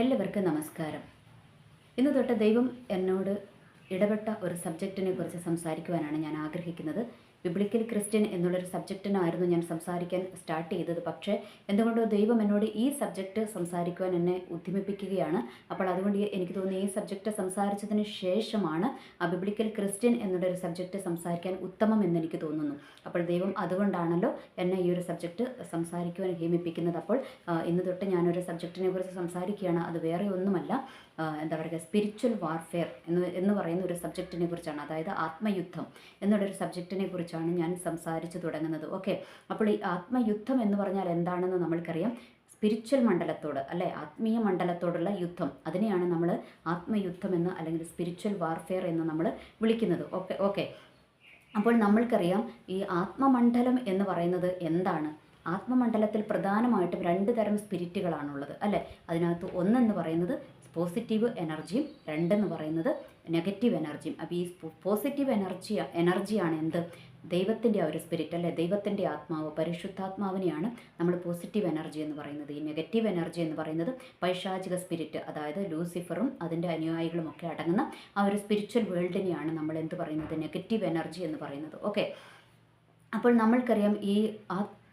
എല്ലാവർക്കും നമസ്കാരം. ഇന്ന് തൊട്ട് ദൈവം എന്നോട് ഇടപെട്ട ഒരു സബ്ജക്റ്റിനെ കുറിച്ച് സംസാരിക്കുവാനാണ് ഞാൻ ആഗ്രഹിക്കുന്നത്. ബിബ്ലിക്കൽ ക്രിസ്ത്യൻ എന്നുള്ളൊരു സബ്ജക്റ്റിനായിരുന്നു ഞാൻ സംസാരിക്കാൻ സ്റ്റാർട്ട് ചെയ്തത്. പക്ഷേ എന്തുകൊണ്ടോ ദൈവം എന്നോട് ഈ സബ്ജക്റ്റ് സംസാരിക്കുവാൻ എന്നെ ഉദ്യമിപ്പിക്കുകയാണ് അപ്പോൾ അതുകൊണ്ട് എനിക്ക് തോന്നുന്നു ഈ സബ്ജക്റ്റ് സംസാരിച്ചതിന് ശേഷമാണ് ആ ബിബ്ലിക്കൽ ക്രിസ്ത്യൻ എന്നുള്ളൊരു സബ്ജക്റ്റ് സംസാരിക്കാൻ ഉത്തമം എന്നെനിക്ക് തോന്നുന്നു. അപ്പോൾ ദൈവം അതുകൊണ്ടാണല്ലോ എന്നെ ഈ ഒരു സബ്ജക്റ്റ് സംസാരിക്കുവാൻ ഹേമിപ്പിക്കുന്നത്. അപ്പോൾ ഇന്ന് തൊട്ട് ഞാനൊരു സബ്ജക്റ്റിനെ കുറിച്ച് സംസാരിക്കുകയാണ്. അത് വേറെ ഒന്നുമല്ല. എന്താ പറയുക സ്പിരിച്വൽ വാർഫെയർ എന്ന് എന്ന് പറയുന്ന ഒരു സബ്ജക്റ്റിനെ കുറിച്ചാണ്. അതായത് ആത്മയുദ്ധം എന്നുള്ളൊരു സബ്ജക്റ്റിനെ കുറിച്ചാണ് ഞാൻ സംസാരിച്ചു തുടങ്ങുന്നത്. ഓക്കെ അപ്പോൾ ഈ ആത്മയുദ്ധം എന്ന് പറഞ്ഞാൽ എന്താണെന്ന് നമ്മൾക്കറിയാം? സ്പിരിച്വൽ മണ്ഡലത്തോട് അല്ലെ? ആത്മീയ മണ്ഡലത്തോടുള്ള യുദ്ധം. അതിനെയാണ് നമ്മൾ ആത്മയുദ്ധം എന്ന് അല്ലെങ്കിൽ സ്പിരിച്വൽ വാർഫെയർ എന്ന് നമ്മൾ വിളിക്കുന്നത്. ഓക്കെ ഓക്കെ അപ്പോൾ നമ്മൾക്കറിയാം ഈ ആത്മമണ്ഡലം എന്ന് പറയുന്നത് എന്താണ്? ആത്മമണ്ഡലത്തിൽ പ്രധാനമായിട്ടും രണ്ട് തരം സ്പിരിറ്റുകളാണുള്ളത് അല്ലെ? അതിനകത്ത് ഒന്നെന്ന് പറയുന്നത് പോസിറ്റീവ് എനർജിയും രണ്ടെന്ന് പറയുന്നത് നെഗറ്റീവ് എനർജിയും അപ്പോൾ ഈ പോസിറ്റീവ് എനർജി എനർജിയാണ് എന്ത്? ദൈവത്തിന്റെ ആ ഒരു സ്പിരിറ്റ് അല്ലെ? ദൈവത്തിന്റെ ആത്മാവ് പരിശുദ്ധാത്മാവിനെയാണ് നമ്മൾ പോസിറ്റീവ് എനർജി എന്ന് പറയുന്നത്. ഈ നെഗറ്റീവ് എനർജി എന്ന് പറയുന്നത് പൈശാചിക സ്പിരിറ്റ് അതായത് ലൂസിഫറും അതിന്റെ അനുയായികളും ഒക്കെ അടങ്ങുന്ന ആ ഒരു സ്പിരിച്വൽ വേൾഡിനെയാണ് നമ്മൾ എന്ത് പറയുന്നത്? നെഗറ്റീവ് എനർജി എന്ന് പറയുന്നത്. ഓക്കെ അപ്പോൾ നമ്മൾക്കറിയാം ഈ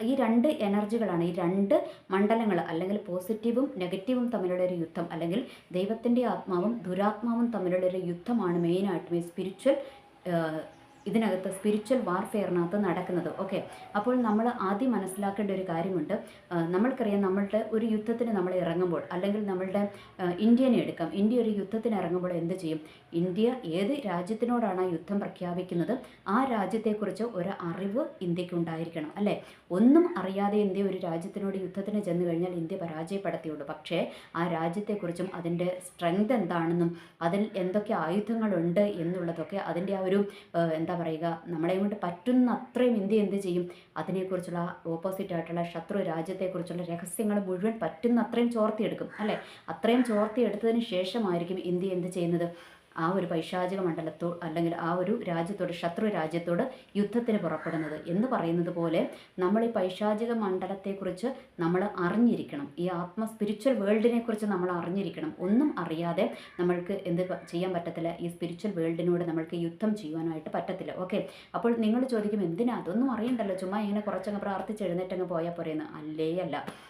ഈ രണ്ട് എനർജികളാണ് ഈ രണ്ട് മണ്ഡലങ്ങൾ അല്ലെങ്കിൽ പോസിറ്റീവും നെഗറ്റീവും തമ്മിലുള്ള ഒരു യുദ്ധം അല്ലെങ്കിൽ ദൈവത്തിന്റെ ആത്മാവും ദുരാത്മാവും തമ്മിലുള്ള ഒരു യുദ്ധമാണ് മെയിനായിട്ടും ഈ സ്പിരിച്വൽ ഇതിനകത്ത് സ്പിരിച്വൽ വാർഫെയറിനകത്ത് നടക്കുന്നത്. ഓക്കെ അപ്പോൾ നമ്മൾ ആദ്യം മനസ്സിലാക്കേണ്ട ഒരു കാര്യമുണ്ട്. നമ്മൾക്കറിയാം നമ്മളുടെ ഒരു യുദ്ധത്തിന് നമ്മൾ ഇറങ്ങുമ്പോൾ അല്ലെങ്കിൽ നമ്മളുടെ ഇന്ത്യനെ എടുക്കാം. ഇന്ത്യ ഒരു യുദ്ധത്തിന് ഇറങ്ങുമ്പോൾ എന്ത് ചെയ്യും? ഇന്ത്യ ഏത് രാജ്യത്തിനോടാണ് യുദ്ധം പ്രഖ്യാപിക്കുന്നത്? ആ രാജ്യത്തെക്കുറിച്ച് ഒരു അറിവ് ഇന്ത്യയ്ക്ക് ഉണ്ടായിരിക്കണം. അല്ലേ? ഒന്നും അറിയാതെ ഇന്ത്യ ഒരു രാജ്യത്തിനോട് യുദ്ധത്തിന് ചെന്ന് കഴിഞ്ഞാൽ ഇന്ത്യ പരാജയപ്പെടുത്തിയുള്ളൂ. പക്ഷേ ആ രാജ്യത്തെക്കുറിച്ചും അതിന്റെ സ്ട്രെങ്ത് എന്താണെന്നും അതിൽ എന്തൊക്കെ ആയുധങ്ങളുണ്ട് എന്നുള്ളതൊക്കെ അതിന്റെ ആ ഒരു എന്താ പറയുക നമ്മളെ കൊണ്ട് പറ്റുന്ന അത്രയും ഇന്ത്യ എന്ത് ചെയ്യും? അതിനെക്കുറിച്ചുള്ള ഓപ്പോസിറ്റ് ആയിട്ടുള്ള ശത്രു രാജ്യത്തെക്കുറിച്ചുള്ള രഹസ്യങ്ങൾ മുഴുവൻ പറ്റുന്ന അത്രയും ചോർത്തിയെടുക്കും. അല്ലേ? അത്രയും ചോർത്തിയെടുത്തതിന് ശേഷമായിരിക്കും ഇന്ത്യ എന്ത് ചെയ്യുന്നത്? ആ ഒരു പൈശാചിക മണ്ഡലത്തോ അല്ലെങ്കിൽ ആ ഒരു രാജ്യത്തോട് ശത്രു രാജ്യത്തോട് യുദ്ധത്തിന് പുറപ്പെടുന്നത് എന്ന് പറയുന്നത് പോലെ നമ്മൾ ഈ പൈശാചിക മണ്ഡലത്തെക്കുറിച്ച് നമ്മൾ അറിഞ്ഞിരിക്കണം. ഈ ആത്മ സ്പിരിച്വൽ വേൾഡിനെ കുറിച്ച് നമ്മൾ അറിഞ്ഞിരിക്കണം. ഒന്നും അറിയാതെ നമ്മൾക്ക് എന്ത് ചെയ്യാൻ പറ്റത്തില്ല. ഈ സ്പിരിച്വൽ വേൾഡിനോട് നമ്മൾക്ക് യുദ്ധം ചെയ്യുവാനായിട്ട് പറ്റത്തില്ല. ഓക്കെ? അപ്പോൾ നിങ്ങൾ ചോദിക്കും എന്തിനാ? അതൊന്നും അറിയണ്ടല്ലോ. ചുമ്മാ ഇങ്ങനെ കുറച്ചങ്ങ് പ്രാർത്ഥിച്ച് എഴുന്നേറ്റങ്ങ് പോയാൽ പോരെയെന്ന് അല്ലേ? അല്ല.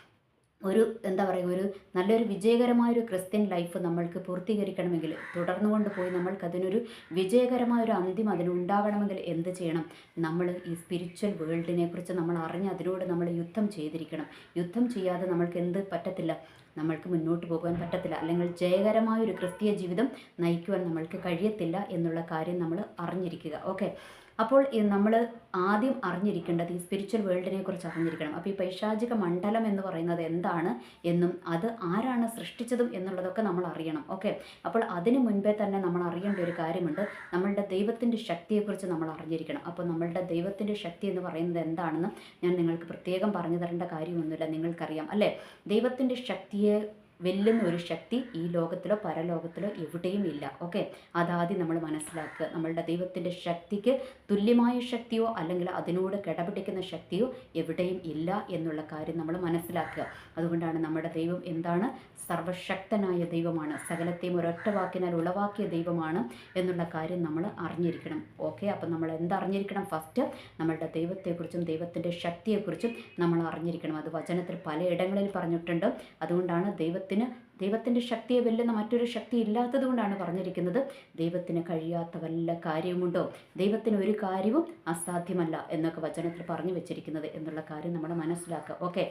ഒരു എന്താ പറയുക ഒരു നല്ലൊരു വിജയകരമായൊരു ക്രിസ്ത്യൻ ലൈഫ് നമ്മൾക്ക് പൂർത്തീകരിക്കണമെങ്കിൽ തുടർന്നു കൊണ്ടുപോയി നമ്മൾക്ക് അതിനൊരു വിജയകരമായൊരു അതിന് ഉണ്ടാകണമെങ്കിൽ എന്ത് ചെയ്യണം? നമ്മൾ ഈ സ്പിരിച്വൽ വേൾഡിനെ കുറിച്ച് നമ്മൾ അറിഞ്ഞ് അതിനോട് നമ്മൾ യുദ്ധം ചെയ്തിരിക്കണം. യുദ്ധം ചെയ്യാതെ നമ്മൾക്ക് എന്ത് പറ്റത്തില്ല? നമ്മൾക്ക് മുന്നോട്ട് പോകാൻ പറ്റത്തില്ല. അല്ലെങ്കിൽ ജയകരമായൊരു ക്രിസ്തീയ ജീവിതം നയിക്കുവാൻ നമ്മൾക്ക് കഴിയത്തില്ല എന്നുള്ള കാര്യം നമ്മൾ അറിഞ്ഞിരിക്കുക. ഓക്കെ അപ്പോൾ നമ്മൾ ആദ്യം അറിഞ്ഞിരിക്കേണ്ടത് ഈ സ്പിരിച്വൽ വേൾഡിനെ കുറിച്ച് അറിഞ്ഞിരിക്കണം. അപ്പോൾ ഈ പൈശാചിക മണ്ഡലം എന്ന് പറയുന്നത് എന്താണ് എന്നും അത് ആരാണ് സൃഷ്ടിച്ചതും എന്നുള്ളതൊക്കെ നമ്മൾ അറിയണം. ഓക്കെ? അപ്പോൾ അതിന് മുൻപേ തന്നെ നമ്മൾ അറിയേണ്ട ഒരു കാര്യമുണ്ട്. നമ്മളുടെ ദൈവത്തിന്റെ ശക്തിയെക്കുറിച്ച് നമ്മൾ അറിഞ്ഞിരിക്കണം. അപ്പോൾ നമ്മളുടെ ദൈവത്തിന്റെ ശക്തി എന്ന് പറയുന്നത് എന്താണെന്ന് ഞാൻ നിങ്ങൾക്ക് പ്രത്യേകം പറഞ്ഞു തരേണ്ട കാര്യമൊന്നുമില്ല. നിങ്ങൾക്കറിയാം. അല്ലേ? ദൈവത്തിന്റെ ശക്തിയെ വെല്ലുന്ന ഒരു ശക്തി ഈ ലോകത്തിലോ പരലോകത്തിലോ എവിടെയും ഇല്ല. ഓക്കെ അതാദ്യം നമ്മൾ മനസ്സിലാക്കുക. നമ്മളുടെ ദൈവത്തിന്റെ ശക്തിക്ക് തുല്യമായ ശക്തിയോ അല്ലെങ്കിൽ അതിനോട് കിടപിടിക്കുന്ന ശക്തിയോ എവിടെയും ഇല്ല എന്നുള്ള കാര്യം നമ്മൾ മനസ്സിലാക്കുക. അതുകൊണ്ടാണ് നമ്മുടെ ദൈവം എന്താണ് സർവശക്തനായ ദൈവമാണ്. സകലത്തെയും ഒരൊറ്റ വാക്കിനാൽ ഉളവാക്കിയ ദൈവമാണ് എന്നുള്ള കാര്യം നമ്മൾ അറിഞ്ഞിരിക്കണം. ഓക്കെ? അപ്പം നമ്മൾ എന്തറിഞ്ഞിരിക്കണം? ഫസ്റ്റ് നമ്മളുടെ ദൈവത്തെക്കുറിച്ചും ദൈവത്തിന്റെ ശക്തിയെക്കുറിച്ചും നമ്മൾ അറിഞ്ഞിരിക്കണം. അത് വചനത്തിൽ പലയിടങ്ങളിൽ പറഞ്ഞിട്ടുണ്ട്. അതുകൊണ്ടാണ് ദൈവത്തിന് ദൈവത്തിന്റെ ശക്തിയെ വെല്ലുന്ന മറ്റൊരു ശക്തി ഇല്ലാത്തതുകൊണ്ടാണ് പറഞ്ഞിരിക്കുന്നത്. ദൈവത്തിന് കഴിയാത്ത വല്ല കാര്യവുമുണ്ടോ? ദൈവത്തിന് ഒരു കാര്യവും അസാധ്യമല്ല എന്നൊക്കെ വചനത്തിൽ പറഞ്ഞു വെച്ചിരിക്കുന്നത് എന്നുള്ള കാര്യം നമ്മൾ മനസ്സിലാക്കുക. ഓക്കെ?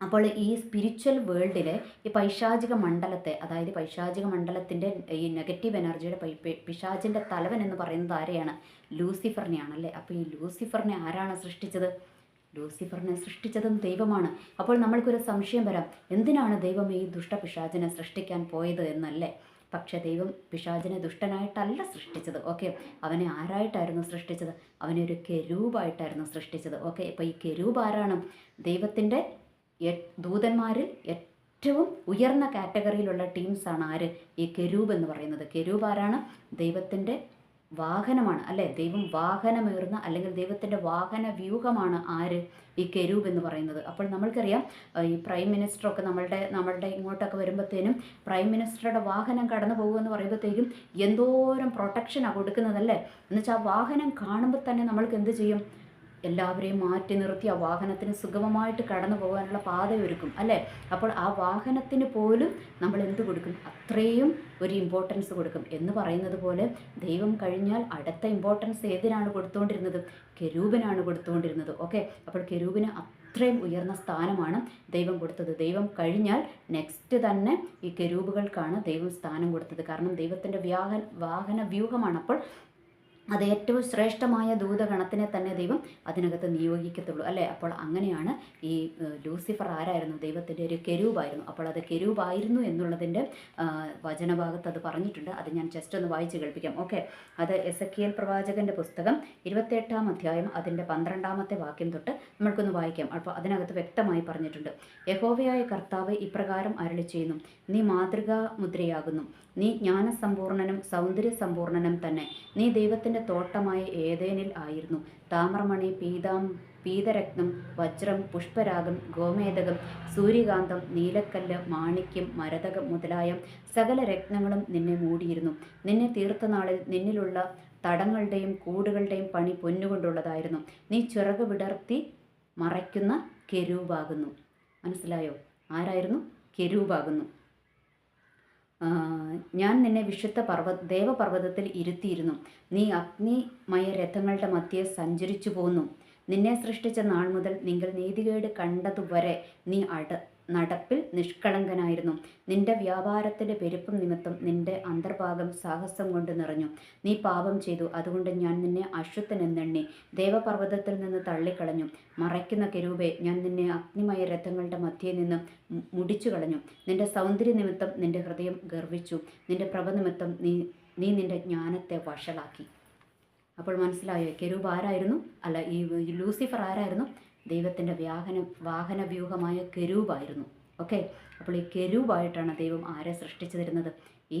അപ്പോൾ ഈ സ്പിരിച്വൽ വേൾഡിലെ ഈ പൈശാചിക മണ്ഡലത്തെ അതായത് പൈശാചിക മണ്ഡലത്തിന്റെ ഈ നെഗറ്റീവ് എനർജിയുടെ പിശാചിന്റെ തലവൻ എന്ന് പറയുന്നത് ആരെയാണ്? ലൂസിഫറിനെയാണ് അല്ലേ അപ്പോൾ ഈ ലൂസിഫറിനെ ആരാണ് സൃഷ്ടിച്ചത്? ലൂസിഫറിനെ സൃഷ്ടിച്ചതും ദൈവമാണ്. അപ്പോൾ നമ്മൾക്കൊരു സംശയം വരാം. എന്തിനാണ് ദൈവം ഈ ദുഷ്ടപിശാചിനെ സൃഷ്ടിക്കാൻ പോയത് എന്നല്ലേ? പക്ഷേ ദൈവം പിശാചിനെ ദുഷ്ടനായിട്ടല്ല സൃഷ്ടിച്ചത്. ഓക്കെ? അവനെ ആരായിട്ടായിരുന്നു സൃഷ്ടിച്ചത്? അവനെ ഒരു കെരൂപായിട്ടായിരുന്നു സൃഷ്ടിച്ചത്. ഓക്കെ? ഇപ്പോൾ ഈ കെരൂപ് ആരാണ്? ദൈവത്തിന്റെ ദൂതന്മാരിൽ ഏറ്റവും ഉയർന്ന കാറ്റഗറിയിലുള്ള ടീംസാണ് ആര്? ഈ കെരൂബ് എന്ന് പറയുന്നത്. കെരൂബ് ആരാണ്? ദൈവത്തിന്റെ വാഹനമാണ്. അല്ലേ? ദൈവം വാഹനമേറുന്ന അല്ലെങ്കിൽ ദൈവത്തിന്റെ വാഹന വ്യൂഹമാണ് ആര്? ഈ കെരൂബ് എന്ന് പറയുന്നത്. അപ്പോൾ നമ്മൾക്കറിയാം ഈ പ്രൈം മിനിസ്റ്ററൊക്കെ നമ്മളുടെ നമ്മളുടെ ഇങ്ങോട്ടൊക്കെ വരുമ്പോഴത്തേനും പ്രൈം മിനിസ്റ്ററുടെ വാഹനം കടന്നു പോകുമെന്ന് പറയുമ്പോഴത്തേക്കും എന്തോരം പ്രൊട്ടക്ഷനാണ് കൊടുക്കുന്നതല്ലേ? എന്നുവെച്ചാൽ ആ വാഹനം കാണുമ്പോൾ തന്നെ നമ്മൾക്ക് എന്ത് ചെയ്യും? എല്ലാവരെയും മാറ്റി നിർത്തി ആ വാഹനത്തിന് സുഗമമായിട്ട് കടന്നു പോകാനുള്ള പാത ഒരുക്കും അല്ലേ? അപ്പോൾ ആ വാഹനത്തിന് പോലും നമ്മൾ എന്ത് കൊടുക്കും? അത്രയും ഒരു ഇമ്പോർട്ടൻസ് കൊടുക്കും. എന്ന് പറയുന്നത് പോലെ ദൈവം കഴിഞ്ഞാൽ അടുത്ത ഇമ്പോർട്ടൻസ് ഏതിനാണ് കൊടുത്തുകൊണ്ടിരുന്നത് കെരൂബിനാണ് കൊടുത്തുകൊണ്ടിരുന്നത് ഓക്കെ അപ്പോൾ കെരൂബിന് അത്രയും ഉയർന്ന സ്ഥാനമാണ് ദൈവം കൊടുത്തത്. ദൈവം കഴിഞ്ഞാൽ നെക്സ്റ്റ് തന്നെ ഈ കെരൂബുകൾക്കാണ് ദൈവം സ്ഥാനം കൊടുത്തത്. കാരണം ദൈവത്തിന്റെ വ്യാഹ വാഹന വ്യൂഹമാണ്. അപ്പോൾ അത് ഏറ്റവും ശ്രേഷ്ഠമായ ദൂതഗണത്തിനെ തന്നെ ദൈവം അതിനകത്ത് നിയോഗിക്കത്തുള്ളൂ. അല്ലേ? അപ്പോൾ അങ്ങനെയാണ് ഈ ലൂസിഫർ ആരായിരുന്നു? ദൈവത്തിന്റെ ഒരു കെരൂപായിരുന്നു. അപ്പോൾ അത് കെരൂപായിരുന്നു എന്നുള്ളതിന്റെ വചനഭാഗത്ത് അത് പറഞ്ഞിട്ടുണ്ട്. അത് ഞാൻ ജസ്റ്റ് ഒന്ന് വായിച്ച് കേൾപ്പിക്കാം. ഓക്കെ. അത് എസ് എൽ പ്രവാചകന്റെ പുസ്തകം ഇരുപത്തെട്ടാം അധ്യായം അതിന്റെ പന്ത്രണ്ടാമത്തെ വാക്യം തൊട്ട് നമ്മൾക്കൊന്ന് വായിക്കാം. അപ്പോൾ അതിനകത്ത് വ്യക്തമായി പറഞ്ഞിട്ടുണ്ട്. യഹോവയായ കർത്താവ് ഇപ്രകാരം അരളി ചെയ്യുന്നു നീ മാതൃകാ മുദ്രയാകുന്നു നീ ജ്ഞാനസമ്പൂർണനും സൗന്ദര്യസമ്പൂർണനും തന്നെ. നീ ദൈവത്തിന്റെ തോട്ടമായ ഏതേനിൽ ആയിരുന്നു. താമ്രമണി പീതാം പീതരത്നം വജ്രം പുഷ്പരാഗം ഗോമേതകം സൂര്യകാന്തം നീലക്കല്ല് മാണിക്യം മരതകം മുതലായ സകല രത്നങ്ങളും നിന്നെ മൂടിയിരുന്നു. നിന്നെ തീർത്ത നാളിൽ നിന്നിലുള്ള തടങ്ങളുടെയും കൂടുകളുടെയും പണി പൊന്നുകൊണ്ടുള്ളതായിരുന്നു. നീ ചിറക് വിടർത്തി മറയ്ക്കുന്ന കെരൂപാകുന്നു. മനസ്സിലായോ? ആരായിരുന്നു? കെരൂപാകുന്നു. ഞാൻ നിന്നെ വിശുദ്ധ പർവ ദേവപർവതത്തിൽ ഇരുത്തിയിരുന്നു. നീ അഗ്നിമയ രഥങ്ങളുടെ മധ്യേ സഞ്ചരിച്ചു പോന്നു നിന്നെ സൃഷ്ടിച്ച നാൾ മുതൽ നിങ്ങൾ നീതികേട് കണ്ടതുവരെ നീ അട നടപ്പിൽ നിഷ്കളങ്കനായിരുന്നു. നിന്റെ വ്യാപാരത്തിന്റെ പെരുപ്പം നിമിത്തം നിന്റെ അന്തർഭാഗം സാഹസം കൊണ്ട് നിറഞ്ഞു. നീ പാപം ചെയ്തു. അതുകൊണ്ട് ഞാൻ നിന്നെ അശുദ്ധനെന്നെണ്ണി ദേവപർവതത്തിൽ നിന്ന് തള്ളിക്കളഞ്ഞു. മറയ്ക്കുന്ന കെരൂപെ ഞാൻ നിന്നെ അഗ്നിമയ രഥങ്ങളുടെ മധ്യയിൽ നിന്ന് മുടിച്ചു കളഞ്ഞു. നിന്റെ സൗന്ദര്യ നിമിത്തം നിന്റെ ഹൃദയം ഗർവിച്ചു. നിന്റെ പ്രഭ നിമിത്തം നീ നീ നിന്റെ ജ്ഞാനത്തെ വഷളാക്കി. അപ്പോൾ മനസ്സിലായോ? കെരൂപ് ആരായിരുന്നു? അല്ല ഈ ലൂസിഫർ ആരായിരുന്നു? ദൈവത്തിന്റെ വ്യാഹന വാഹന വ്യൂഹമായ കെരൂപായിരുന്നു. ഓക്കെ? അപ്പോൾ ഈ കെരൂപായിട്ടാണ് ദൈവം ആരെ സൃഷ്ടിച്ചു തരുന്നത് ഈ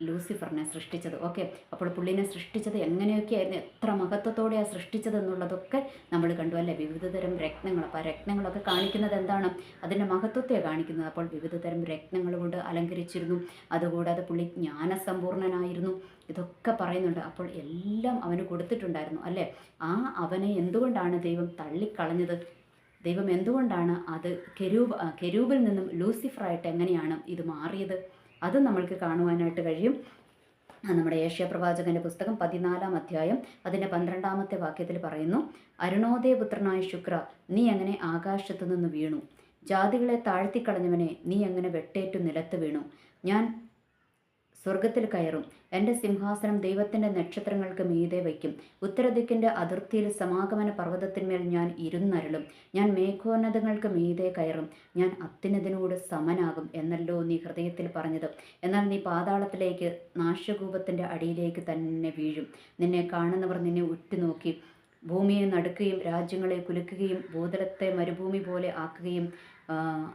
ലൂസിഫറിനെ സൃഷ്ടിച്ചത്. ഓക്കെ? അപ്പോൾ പുള്ളിനെ സൃഷ്ടിച്ചത് എങ്ങനെയൊക്കെയായിരുന്നു? എത്ര മഹത്വത്തോടെയാണ് സൃഷ്ടിച്ചത് എന്നുള്ളതൊക്കെ നമ്മൾ കണ്ടു അല്ലേ? വിവിധതരം രത്നങ്ങൾ. അപ്പോൾ ആ രത്നങ്ങളൊക്കെ കാണിക്കുന്നത് എന്താണ്? അതിന്റെ മഹത്വത്തെ കാണിക്കുന്നത്. അപ്പോൾ വിവിധ തരം രത്നങ്ങൾ കൊണ്ട് അലങ്കരിച്ചിരുന്നു. അതുകൂടാതെ പുള്ളി ജ്ഞാനസമ്പൂർണനായിരുന്നു. ഇതൊക്കെ പറയുന്നുണ്ട്. അപ്പോൾ എല്ലാം അവന് കൊടുത്തിട്ടുണ്ടായിരുന്നു അല്ലേ? ആ അവനെ എന്തുകൊണ്ടാണ് ദൈവം തള്ളിക്കളഞ്ഞത്? ദൈവം എന്തുകൊണ്ടാണ് അത് കെരൂബ് കെരൂബിൽ നിന്നും ലൂസിഫറായിട്ട് എങ്ങനെയാണ് ഇത് മാറിയത്? അത് നമ്മൾക്ക് കാണുവാനായിട്ട് കഴിയും. നമ്മുടെ ഏഷ്യ പ്രവാചകന്റെ പുസ്തകം പതിനാലാം അധ്യായം അതിന്റെ പന്ത്രണ്ടാമത്തെ വാക്യത്തിൽ പറയുന്നു അരുണോദയപുത്രനായ ശുക്ര നീ എങ്ങനെ ആകാശത്തു നിന്ന് വീണു? ജാതികളെ താഴ്ത്തിക്കളഞ്ഞവനെ നീ എങ്ങനെ വെട്ടേറ്റു നിലത്ത് വീണു? ഞാൻ സ്വർഗത്തിൽ കയറും എന്റെ സിംഹാസനം ദൈവത്തിന്റെ നക്ഷത്രങ്ങൾക്ക് മീതെ വയ്ക്കും. ഉത്തരദിക്കിന്റെ അതിർത്തിയിൽ സമാഗമന പർവതത്തിന്മേൽ ഞാൻ ഇരുന്നരുളും. ഞാൻ മേഘോന്നതങ്ങൾക്ക് മീതെ കയറും. ഞാൻ അത്യുന്നതിനോട് സമനാകും എന്നല്ലോ നീ ഹൃദയത്തിൽ പറഞ്ഞത്. എന്നാൽ നീ പാതാളത്തിലേക്ക് നാശകൂപത്തിന്റെ അടിയിലേക്ക് തന്നെ വീഴും. നിന്നെ കാണുന്നവർ നിന്നെ ഉറ്റുനോക്കി. ഭൂമിയെ നടുക്കുകയും രാജ്യങ്ങളെ കുലുക്കുകയും ഭൂതലത്തെ മരുഭൂമി പോലെ ആക്കുകയും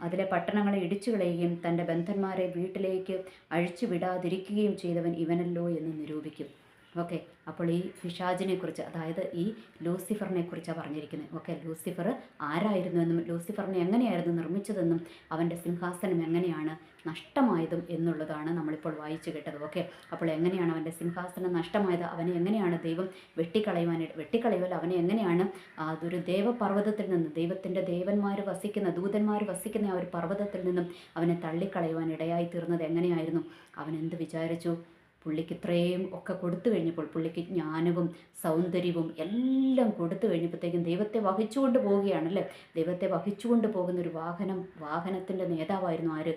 അതിലെ പട്ടണങ്ങളെ ഇടിച്ചു കളയുകയും തന്റെ ബന്ധന്മാരെ വീട്ടിലേക്ക് അഴിച്ചു വിടാതിരിക്കുകയും ചെയ്തവൻ ഇവനല്ലോ എന്ന് നിരൂപിക്കും. ഓക്കെ. അപ്പോൾ ഈ ഫിഷാജിനെ കുറിച്ച് അതായത് ഈ ലൂസിഫറിനെ കുറിച്ചാണ് പറഞ്ഞിരിക്കുന്നത്. ഓക്കെ ലൂസിഫർ ആരായിരുന്നു എന്നും ലൂസിഫറിനെ എങ്ങനെയായിരുന്നു നിർമ്മിച്ചതെന്നും അവന്റെ സിംഹാസനം എങ്ങനെയാണ് നഷ്ടമായതും എന്നുള്ളതാണ് നമ്മളിപ്പോൾ വായിച്ചു കേട്ടത്. ഓക്കെ അപ്പോൾ എങ്ങനെയാണ് അവന്റെ സിംഹാസനം നഷ്ടമായത്? അവനെ എങ്ങനെയാണ് ദൈവം വെട്ടിക്കളയുവാനായിട്ട് വെട്ടിക്കളയുമല്ല അവനെ എങ്ങനെയാണ് അതൊരു ദേവപർവതത്തിൽ നിന്ന് ദൈവത്തിന്റെ ദേവന്മാർ വസിക്കുന്ന ദൂതന്മാർ വസിക്കുന്ന ആ ഒരു പർവതത്തിൽ നിന്നും അവനെ തള്ളിക്കളയുവാൻ ഇടയായി തീർന്നത് എങ്ങനെയായിരുന്നു? അവൻ എന്ത് വിചാരിച്ചു? പുള്ളിക്ക് ഇത്രയും ഒക്കെ കൊടുത്തു കഴിഞ്ഞപ്പോൾ പുള്ളിക്ക് ജ്ഞാനവും സൗന്ദര്യവും എല്ലാം കൊടുത്തു കഴിഞ്ഞപ്പോഴത്തേക്കും ദൈവത്തെ വഹിച്ചുകൊണ്ട് പോവുകയാണല്ലേ? ദൈവത്തെ വഹിച്ചുകൊണ്ട് പോകുന്ന ഒരു വാഹനം വാഹനത്തിന്റെ നേതാവായിരുന്നു ആര്?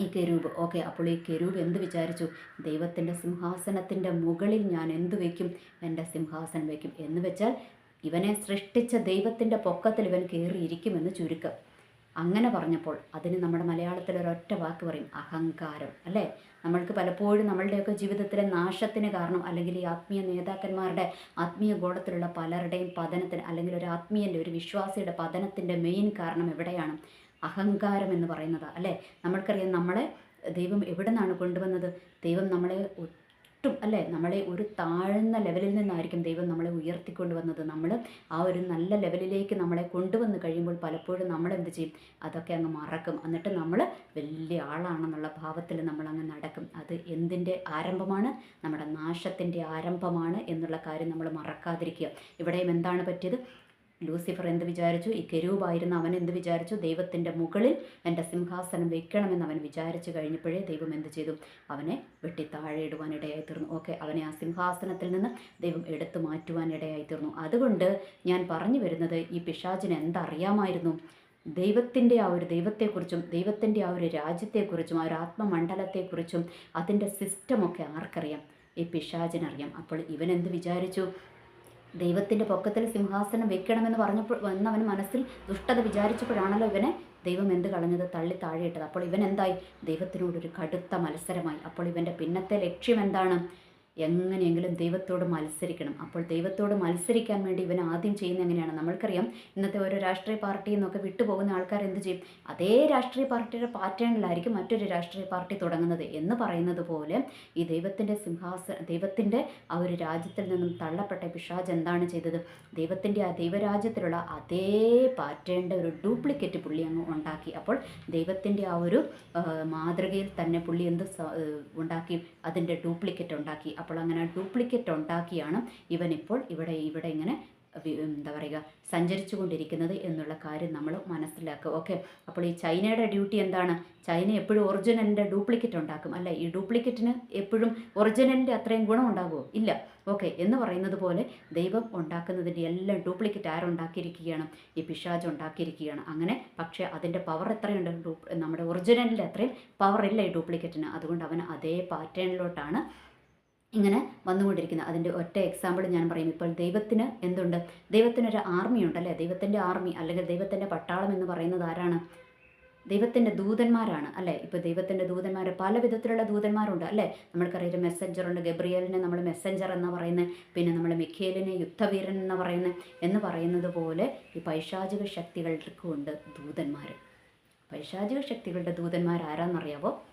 ഈ കെരൂപ്. ഓക്കെ അപ്പോൾ ഈ കെരൂപ് എന്ത് വിചാരിച്ചു? ദൈവത്തിന്റെ സിംഹാസനത്തിന്റെ മുകളിൽ ഞാൻ എന്ത് വയ്ക്കും? എന്റെ സിംഹാസനം വയ്ക്കും. എന്ന് വെച്ചാൽ ഇവനെ സൃഷ്ടിച്ച ദൈവത്തിന്റെ പൊക്കത്തിൽ ഇവൻ കയറിയിരിക്കുമെന്ന് ചുരുക്കം. അങ്ങനെ പറഞ്ഞപ്പോൾ അതിന് നമ്മുടെ മലയാളത്തിൽ ഒരൊറ്റ വാക്ക് പറയും അഹങ്കാരം. അല്ലേ? നമ്മൾക്ക് പലപ്പോഴും നമ്മളുടെയൊക്കെ ജീവിതത്തിലെ നാശത്തിന് കാരണം അല്ലെങ്കിൽ ഈ ആത്മീയ നേതാക്കന്മാരുടെ ആത്മീയ ഗോളത്തിലുള്ള പലരുടെയും പതനത്തിന് അല്ലെങ്കിൽ ഒരു ആത്മീയന്റെ ഒരു വിശ്വാസിയുടെ പതനത്തിന്റെ മെയിൻ കാരണം എവിടെയാണ്? അഹങ്കാരം എന്ന് പറയുന്നത്. അല്ലേ? നമ്മൾക്കറിയാം നമ്മളെ ദൈവം എവിടെ നിന്നാണ് കൊണ്ടുവന്നത്? ദൈവം നമ്മളെ ഒട്ടും അല്ലേ? നമ്മളെ ഒരു താഴ്ന്ന ലെവലിൽ നിന്നായിരിക്കും ദൈവം നമ്മളെ ഉയർത്തിക്കൊണ്ട് വന്നത് നമ്മൾ ആ ഒരു നല്ല ലെവലിലേക്ക് നമ്മളെ കൊണ്ടുവന്ന് കഴിയുമ്പോൾ പലപ്പോഴും നമ്മൾ എന്ത് ചെയ്യും? അതൊക്കെ അങ്ങ് മറക്കും. എന്നിട്ട് നമ്മൾ വലിയ ആളാണെന്നുള്ള ഭാവത്തിൽ നമ്മൾ അങ്ങ് നടക്കും. അത് എന്തിന്റെ ആരംഭമാണ്? നമ്മുടെ നാശത്തിന്റെ ആരംഭമാണ് എന്നുള്ള കാര്യം നമ്മൾ മറക്കാതിരിക്കുക. ഇവിടെയും എന്താണ് പറ്റിയത്? ലൂസിഫർ എന്ത് വിചാരിച്ചു? ഈ കെരൂപായിരുന്ന അവൻ എന്ത് വിചാരിച്ചു? ദൈവത്തിന്റെ മുകളിൽ എന്റെ സിംഹാസനം വെക്കണമെന്ന് അവൻ വിചാരിച്ചു കഴിഞ്ഞപ്പോഴേ ദൈവം എന്ത് ചെയ്തു? അവനെ വെട്ടി താഴെ ഇടുവാൻ ഇടയായി തീർന്നു. ഓക്കെ അവനെ ആ സിംഹാസനത്തിൽ നിന്ന് ദൈവം എടുത്തു മാറ്റുവാൻ ഇടയായി തീർന്നു. അതുകൊണ്ട് ഞാൻ പറഞ്ഞു വരുന്നത് ഈ പിശാചിന് എന്തറിയാമായിരുന്നു? ദൈവത്തിന്റെ ആ ഒരു ദൈവത്തെക്കുറിച്ചും ദൈവത്തിന്റെ ആ ഒരു രാജ്യത്തെക്കുറിച്ചും ആ ഒരു ആത്മമണ്ഡലത്തെക്കുറിച്ചും അതിന്റെ സിസ്റ്റമൊക്കെ ആർക്കറിയാം? ഈ പിശാചിനറിയാം. അപ്പോൾ ഇവൻ എന്ത് വിചാരിച്ചു? ദൈവത്തിന്റെ പൊക്കത്തിൽ സിംഹാസനം വെക്കണമെന്ന് പറഞ്ഞപ്പോൾ വന്ന് അവൻ മനസ്സിൽ ദുഷ്ടത വിചാരിച്ചപ്പോഴാണല്ലോ ഇവനെ ദൈവം എന്ത് കളഞ്ഞത്? തള്ളി താഴെയിട്ടത്. അപ്പോൾ ഇവൻ എന്തായി? ദൈവത്തിനോടൊരു കടുത്ത മത്സരമായി. അപ്പോൾ ഇവന്റെ പിന്നത്തെ ലക്ഷ്യം എന്താണ്? എങ്ങനെയെങ്കിലും ദൈവത്തോട് മത്സരിക്കണം. അപ്പോൾ ദൈവത്തോട് മത്സരിക്കാൻ വേണ്ടി ഇവൻ ആദ്യം ചെയ്യുന്ന എങ്ങനെയാണ്? നമ്മൾക്കറിയാം ഇന്നത്തെ ഓരോ രാഷ്ട്രീയ പാർട്ടിയിൽ നിന്നൊക്കെ വിട്ടുപോകുന്ന ആൾക്കാർ എന്ത് ചെയ്യും? അതേ രാഷ്ട്രീയ പാർട്ടിയുടെ പാറ്റേണിലായിരിക്കും മറ്റൊരു രാഷ്ട്രീയ പാർട്ടി തുടങ്ങുന്നത് എന്ന് പറയുന്നത് പോലെ ഈ ദൈവത്തിന്റെ സിംഹാസ ദൈവത്തിന്റെ ആ ഒരു രാജ്യത്തിൽ നിന്നും തള്ളപ്പെട്ട പിശാജ് എന്താണ് ചെയ്തത്? ദൈവത്തിന്റെ ആ ദൈവരാജ്യത്തിലുള്ള അതേ പാറ്റേണിന്റെ ഒരു ഡ്യൂപ്ലിക്കേറ്റ് പുള്ളി അങ്ങ് ഉണ്ടാക്കി. അപ്പോൾ ദൈവത്തിന്റെ ആ ഒരു മാതൃകയിൽ തന്നെ പുള്ളി എന്ത് ഉണ്ടാക്കി? അതിന്റെ ഡ്യൂപ്ലിക്കേറ്റ് ഉണ്ടാക്കി. അപ്പോൾ അങ്ങനെ ഡ്യൂപ്ലിക്കേറ്റ് ഉണ്ടാക്കിയാണ് ഇവനിപ്പോൾ ഇവിടെ ഇവിടെ ഇങ്ങനെ എന്താ പറയുക സഞ്ചരിച്ചു കൊണ്ടിരിക്കുന്നത് എന്നുള്ള കാര്യം നമ്മൾ മനസ്സിലാക്കുക. ഓക്കെ? അപ്പോൾ ഈ ചൈനയുടെ ഡ്യൂട്ടി എന്താണ്? ചൈന എപ്പോഴും ഒറിജിനലിന്റെ ഡ്യൂപ്ലിക്കറ്റ് ഉണ്ടാക്കും. അല്ല? ഈ ഡ്യൂപ്ലിക്കറ്റിന് എപ്പോഴും ഒറിജിനലിന്റെ അത്രയും ഗുണം ഉണ്ടാകുമോ? ഇല്ല. ഓക്കെ? എന്ന് പറയുന്നത് പോലെ ദൈവം ഉണ്ടാക്കുന്നതിന്റെ എല്ലാം ഡ്യൂപ്ലിക്കറ്റ് ആരുണ്ടാക്കിയിരിക്കുകയാണ് ഈ പിശാജ് ഉണ്ടാക്കിയിരിക്കുകയാണ്. അങ്ങനെ പക്ഷേ അതിന്റെ പവർ എത്രയുണ്ട്? നമ്മുടെ ഒറിജിനലിന്റെ അത്രയും പവർ ഇല്ല ഈ ഡ്യൂപ്ലിക്കറ്റിന്. അതുകൊണ്ട് അവൻ അതേ പാറ്റേണിലോട്ടാണ് ഇങ്ങനെ വന്നുകൊണ്ടിരിക്കുന്നത് അതിന്റെ ഒറ്റ എക്സാമ്പിൾ ഞാൻ പറയും. ഇപ്പോൾ ദൈവത്തിന് എന്തുണ്ട്? ദൈവത്തിനൊരു ആർമി ഉണ്ടല്ലേ? ദൈവത്തിന്റെ ആർമി അല്ലെങ്കിൽ ദൈവത്തിന്റെ പട്ടാളം എന്ന് പറയുന്നത് ആരാണ്? ദൈവത്തിന്റെ ദൂതന്മാരാണ് അല്ലേ? ഇപ്പോൾ ദൈവത്തിന്റെ ദൂതന്മാർ പല വിധത്തിലുള്ള ദൂതന്മാരുണ്ട് അല്ലേ? നമ്മൾക്കറിയാം മെസ്സഞ്ചർ ഉണ്ട്. ഗബ്രിയലിനെ നമ്മൾ മെസ്സഞ്ചർ എന്ന് പറയുന്നത് പിന്നെ നമ്മൾ മിഖേലിനെ യുദ്ധവീരൻ എന്ന് പറയുന്നത് എന്ന് പറയുന്നത് പോലെ ഈ പൈശാചിക ശക്തികൾക്കും ഉണ്ട് ദൂതന്മാർ പൈശാചിക ശക്തികളുടെ ദൂതന്മാർ ആരാന്നറിയാവോ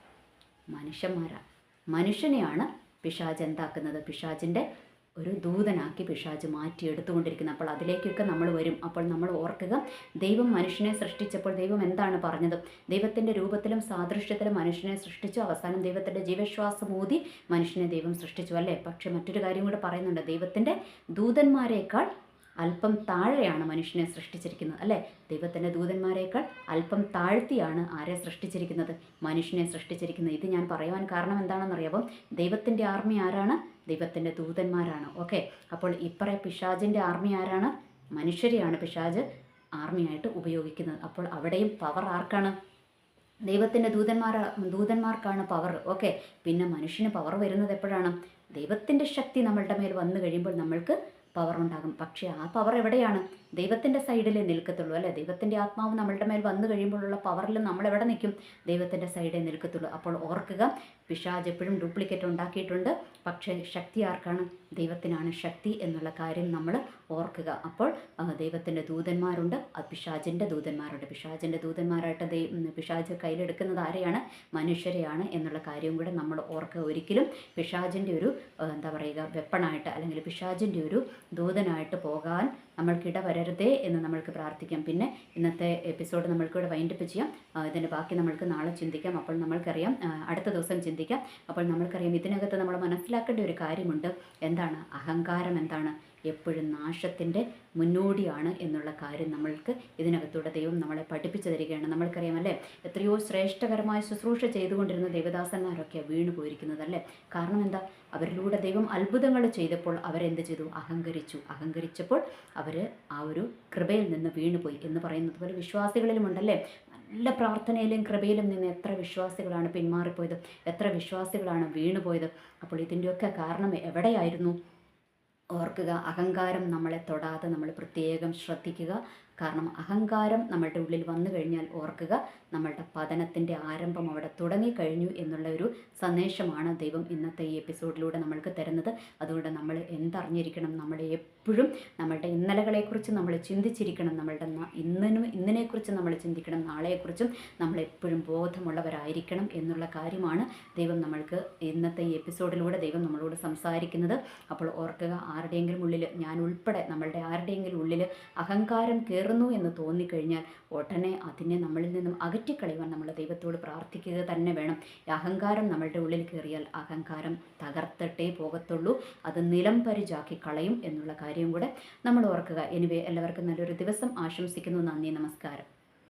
മനുഷ്യന്മാരാണ് മനുഷ്യനെയാണ് പിശാജ് എന്താക്കുന്നത്? പിശാജിന്റെ ഒരു ദൂതനാക്കി പിശാജ് മാറ്റിയെടുത്തുകൊണ്ടിരിക്കുന്നത് അപ്പോൾ അതിലേക്കൊക്കെ നമ്മൾ വരും. അപ്പോൾ നമ്മൾ ഓർക്കുക ദൈവം മനുഷ്യനെ സൃഷ്ടിച്ചപ്പോൾ ദൈവം എന്താണ് പറഞ്ഞത്? ദൈവത്തിന്റെ രൂപത്തിലും സാദൃശ്യത്തിലും മനുഷ്യനെ സൃഷ്ടിച്ചു. അവസാനം ദൈവത്തിന്റെ ജീവശ്വാസം ഊതി മനുഷ്യനെ ദൈവം സൃഷ്ടിച്ചു അല്ലേ? പക്ഷേ മറ്റൊരു കാര്യം കൂടെ പറയുന്നുണ്ട്. ദൈവത്തിന്റെ ദൂതന്മാരെക്കാൾ അല്പം താഴെയാണ് മനുഷ്യനെ സൃഷ്ടിച്ചിരിക്കുന്നത് അല്ലേ? ദൈവത്തിന്റെ ദൂതന്മാരെക്കാൾ അല്പം താഴ്ത്തിയാണ് ആരെ സൃഷ്ടിച്ചിരിക്കുന്നത്? മനുഷ്യനെ സൃഷ്ടിച്ചിരിക്കുന്നത്. ഇത് ഞാൻ പറയുവാൻ കാരണം എന്താണെന്നറിയാമോ ദൈവത്തിന്റെ ആർമി ആരാണ്? ദൈവത്തിന്റെ ദൂതന്മാരാണ്. ഓക്കെ? അപ്പോൾ ഇപ്പറേ പിശാജിന്റെ ആർമി ആരാണ്? മനുഷ്യരെയാണ് പിശാജ് ആർമിയായിട്ട് ഉപയോഗിക്കുന്നത്. അപ്പോൾ അവിടെയും പവർ ആർക്കാണ്? ദൈവത്തിന്റെ ദൂതന്മാർ ദൂതന്മാർക്കാണ് പവർ. ഓക്കെ? പിന്നെ മനുഷ്യന് പവർ വരുന്നത് എപ്പോഴാണ്? ദൈവത്തിന്റെ ശക്തി നമ്മളുടെ മേൽ വന്നു കഴിയുമ്പോൾ നമ്മൾക്ക് പവർ ഉണ്ടാകും പക്ഷേ ആ പവർ എവിടെയാണ്? ദൈവത്തിന്റെ സൈഡിലേ നിൽക്കത്തുള്ളൂ അല്ലേ? ദൈവത്തിന്റെ ആത്മാവ് നമ്മളുടെ മേൽ വന്നു കഴിയുമ്പോഴുള്ള പവറിൽ നമ്മൾ എവിടെ നിൽക്കും? ദൈവത്തിന്റെ സൈഡേ നിൽക്കത്തുള്ളൂ. അപ്പോൾ ഓർക്കുക പിശാജ് എപ്പോഴും ഡ്യൂപ്ലിക്കേറ്റ് ഉണ്ടാക്കിയിട്ടുണ്ട്. പക്ഷേ ശക്തി ആർക്കാണ്? ദൈവത്തിനാണ് ശക്തി എന്നുള്ള കാര്യം നമ്മൾ ഓർക്കുക. അപ്പോൾ ദൈവത്തിന്റെ ദൂതന്മാരുണ്ട്. പിശാജിന്റെ ദൂതന്മാരുണ്ട്. പിശാജിന്റെ ദൂതന്മാരായിട്ട് ദൈ പിഷാജ് കയ്യിലെടുക്കുന്നത് ആരെയാണ്? മനുഷ്യരെയാണ് എന്നുള്ള കാര്യവും കൂടെ നമ്മൾ ഓർക്കുക. ഒരിക്കലും പിശാജിന്റെ ഒരു എന്താ പറയുക വെപ്പണായിട്ട് അല്ലെങ്കിൽ പിശാജിന്റെ ഒരു ദൂതനായിട്ട് പോകാൻ നമ്മൾക്കിട വരരുതേ എന്ന് നമ്മൾക്ക് പ്രാർത്ഥിക്കാം. പിന്നെ ഇന്നത്തെ എപ്പിസോഡ് നമ്മൾക്കിവിടെ വൈൻഡപ്പ് ചെയ്യാം. ഇതിന്റെ ബാക്കി നമ്മൾക്ക് നാളെ ചിന്തിക്കാം. അപ്പോൾ നമ്മൾക്കറിയാം അടുത്ത ദിവസം ചിന്തിക്കാം. അപ്പോൾ നമ്മൾക്കറിയാം ഇതിനകത്ത് നമ്മൾ മനസ്സിലാക്കേണ്ട ഒരു കാര്യമുണ്ട്. എന്താണ്? അഹങ്കാരം എന്താണ്? എപ്പോഴും നാശത്തിന്റെ മുന്നോടിയാണ് എന്നുള്ള കാര്യം നമ്മൾക്ക് ഇതിനകത്തൂടെ ദൈവം നമ്മളെ പഠിപ്പിച്ചു തരികയാണ്. നമ്മൾക്കറിയാമല്ലേ? എത്രയോ ശ്രേഷ്ഠകരമായ ശുശ്രൂഷ ചെയ്തുകൊണ്ടിരുന്ന ദേവദാസന്മാരൊക്കെ വീണു പോയിരിക്കുന്നത് അല്ലേ കാരണം എന്താ? അവരിലൂടെ ദൈവം അത്ഭുതങ്ങൾ ചെയ്തപ്പോൾ അവരെന്ത് ചെയ്തു? അഹങ്കരിച്ചു. അഹങ്കരിച്ചപ്പോൾ അവർ ആ ഒരു കൃപയിൽ നിന്ന് വീണുപോയി എന്ന് പറയുന്നത് പോലെ വിശ്വാസികളിലുമുണ്ടല്ലേ നല്ല പ്രാർത്ഥനയിലും കൃപയിലും നിന്ന് എത്ര വിശ്വാസികളാണ് പിന്മാറിപ്പോയത്? എത്ര വിശ്വാസികളാണ് വീണുപോയത്? അപ്പോൾ ഇതിന്റെയൊക്കെ കാരണം എവിടെയായിരുന്നു? ഓർക്കുക അഹങ്കാരം നമ്മളെ തൊടാതെ നമ്മൾ പ്രത്യേകം ശ്രദ്ധിക്കുക. കാരണം അഹങ്കാരം നമ്മളുടെ ഉള്ളിൽ വന്നു കഴിഞ്ഞാൽ ഓർക്കുക നമ്മളുടെ പതനത്തിന്റെ ആരംഭം അവിടെ തുടങ്ങിക്കഴിഞ്ഞു എന്നുള്ള ഒരു സന്ദേശമാണ് ദൈവം ഇന്നത്തെ ഈ എപ്പിസോഡിലൂടെ നമ്മൾക്ക് തരുന്നത്. അതുകൊണ്ട് നമ്മൾ എന്തറിഞ്ഞിരിക്കണം? നമ്മൾ എപ്പോഴും നമ്മളുടെ ഇന്നലകളെക്കുറിച്ച് നമ്മൾ ചിന്തിച്ചിരിക്കണം. നമ്മളുടെ ഇന്നിനും ഇന്നിനും ഇന്നിനെക്കുറിച്ച് നമ്മൾ ചിന്തിക്കണം. നാളെക്കുറിച്ചും നമ്മൾ എപ്പോഴും ബോധമുള്ളവരായിരിക്കണം എന്നുള്ള കാര്യമാണ് ദൈവം നമ്മൾക്ക് ഇന്നത്തെ ഈ എപ്പിസോഡിലൂടെ ദൈവം നമ്മളോട് സംസാരിക്കുന്നത്. അപ്പോൾ ഓർക്കുക ആരുടെയെങ്കിലും ഉള്ളിൽ ഞാൻ ഉൾപ്പെടെ നമ്മളുടെ ആരുടെയെങ്കിലും ഉള്ളിൽ അഹങ്കാരം കയറുന്നു എന്ന് തോന്നിക്കഴിഞ്ഞാൽ ഉടനെ അതിനെ നമ്മളിൽ നിന്നും അകറ്റിക്കളയുവാൻ നമ്മൾ ദൈവത്തോട് പ്രാർത്ഥിക്കുക തന്നെ വേണം. അഹങ്കാരം നമ്മളുടെ ഉള്ളിൽ കയറിയാൽ അഹങ്കാരം തകർത്തിട്ടേ പോകത്തുള്ളൂ. അത് നിലം പരിചാക്കി കളയും എന്നുള്ള കാര്യം കൂടെ നമ്മൾ ഓർക്കുക. എനിവേ എല്ലാവർക്കും നല്ലൊരു ദിവസം ആശംസിക്കുന്നു. നന്ദി നമസ്കാരം.